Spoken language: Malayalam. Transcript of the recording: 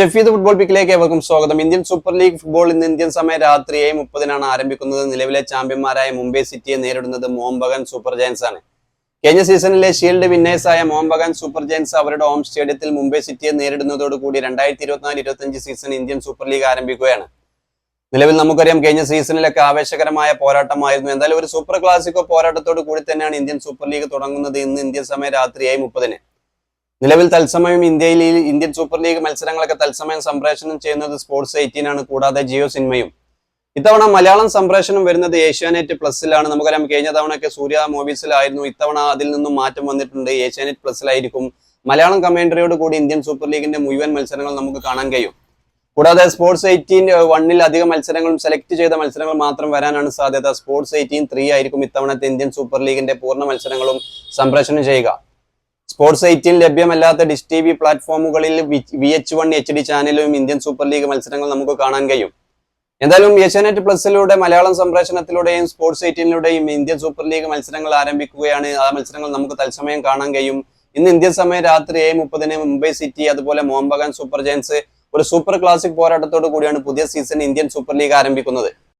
ഷെഫീദ് ഫുട്ബോൾ പിക്കിലേക്ക് ഏവർക്കും സ്വാഗതം. ഇന്ത്യൻ സൂപ്പർ ലീഗ് ഫുട്ബോൾ ഇന്ന് ഇന്ത്യൻ സമയം രാത്രി ഏഴ് മുപ്പതിനാണ് ആരംഭിക്കുന്നത്. നിലവിലെ ചാമ്പ്യന്മാരായ മുംബൈ സിറ്റിയെ നേരിടുന്നത് മോംബഗൻ സൂപ്പർ ജയൻസ് ആണ്. കഴിഞ്ഞ സീസണിലെ ഷീൽഡ് വിന്നേഴ്സായ മോംബഗൻ സൂപ്പർ ജയൻസ് അവരുടെ ഹോം സ്റ്റേഡിയത്തിൽ മുംബൈ സിറ്റിയെ നേരിടുന്നതോടുകൂടി രണ്ടായിരത്തി ഇരുപത്തിനാല് ഇരുപത്തിയഞ്ച് സീസൺ ഇന്ത്യൻ സൂപ്പർ ലീഗ് ആരംഭിക്കുകയാണ്. നിലവിൽ നമുക്കറിയാം കഴിഞ്ഞ സീസണിലൊക്കെ ആവേശകരമായ പോരാട്ടമായിരുന്നു. എന്തായാലും ഒരു സൂപ്പർ ക്ലാസിക്കോ പോരാട്ടത്തോട് കൂടി തന്നെയാണ് ഇന്ത്യൻ സൂപ്പർ ലീഗ് തുടങ്ങുന്നത് ഇന്ന് ഇന്ത്യൻ സമയം രാത്രി ഏഴ് മുപ്പതിന്. നിലവിൽ തത്സമയം ഇന്ത്യയിൽ ഇന്ത്യൻ സൂപ്പർ ലീഗ് മത്സരങ്ങളൊക്കെ തത്സമയം സംപ്രേഷണം ചെയ്യുന്നത് സ്പോർട്സ് എയ്റ്റീൻ ആണ് കൂടാതെ ജിയോ സിനിമയും. ഇത്തവണ മലയാളം സംപ്രേഷണം വരുന്നത് ഏഷ്യാനെറ്റ് പ്ലസിലാണ് നമുക്കറിയാം കഴിഞ്ഞ തവണയൊക്കെ സൂര്യ മൂവീസിലായിരുന്നു ഇത്തവണ അതിൽ നിന്നും മാറ്റം വന്നിട്ടുണ്ട്. ഏഷ്യാനെറ്റ് പ്ലസിലായിരിക്കും മലയാളം കമന്ററിയോട് കൂടി ഇന്ത്യൻ സൂപ്പർ ലീഗിന്റെ മുഴുവൻ മത്സരങ്ങൾ നമുക്ക് കാണാൻ കഴിയും. കൂടാതെ സ്പോർട്സ് എയ്റ്റീൻ വണ്ണിൽ അധികം മത്സരങ്ങളും സെലക്ട് ചെയ്ത മത്സരങ്ങൾ മാത്രം വരാനാണ് സാധ്യത. സ്പോർട്സ് എയ്റ്റീൻ ത്രീ ആയിരിക്കും ഇത്തവണത്തെ ഇന്ത്യൻ സൂപ്പർ ലീഗിന്റെ പൂർണ മത്സരങ്ങളും സംപ്രേഷണം ചെയ്യുക. സ്പോർട്സ് എയ്റ്റീൻ ലഭ്യമല്ലാത്ത ഡിഷ് ടി വി പ്ലാറ്റ്ഫോമുകളിൽ V H one H D ചാനലും ഇന്ത്യൻ സൂപ്പർ ലീഗ് മത്സരങ്ങൾ നമുക്ക് കാണാൻ കഴിയും. എന്തായാലും ഏഷ്യാനെറ്റ് പ്ലസിലൂടെ മലയാളം സംപ്രേഷണത്തിലൂടെയും സ്പോർട്സ് എയ്റ്റീനിലൂടെയും ഇന്ത്യൻ സൂപ്പർ ലീഗ് മത്സരങ്ങൾ ആരംഭിക്കുകയാണ്. ആ മത്സരങ്ങൾ നമുക്ക് തത്സമയം കാണാൻ കഴിയും. ഇന്ന് ഇന്ത്യൻ സമയം രാത്രി ഏഴ് മുപ്പതിന് മുംബൈ സിറ്റി അതുപോലെ മോഹൻബഗാൻ സൂപ്പർ ജയൻസ് ഒരു സൂപ്പർ ക്ലാസിക് പോരാട്ടത്തോടു കൂടിയാണ് പുതിയ സീസൺ ഇന്ത്യൻ സൂപ്പർ ലീഗ് ആരംഭിക്കുന്നത്.